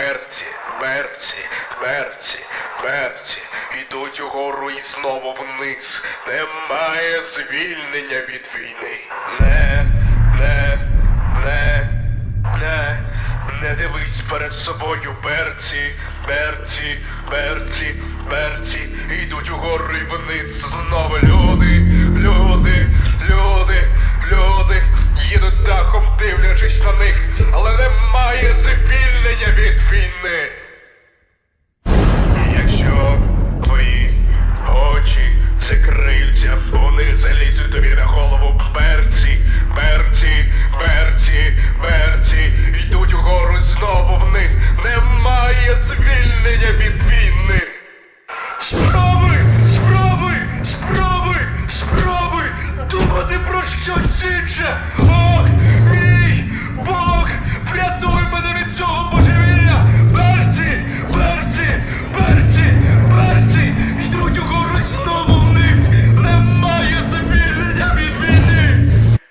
Берці, берці, берці, берці, ідуть угору і знову вниз. Немає звільнення від війни. Не, не, не, не, не дивись перед собою, берці, берці, берці, берці, ідуть угору і вниз. Знову люди, люди, люди, люди, їдуть дахом, дивлячись на них, але немає 有心事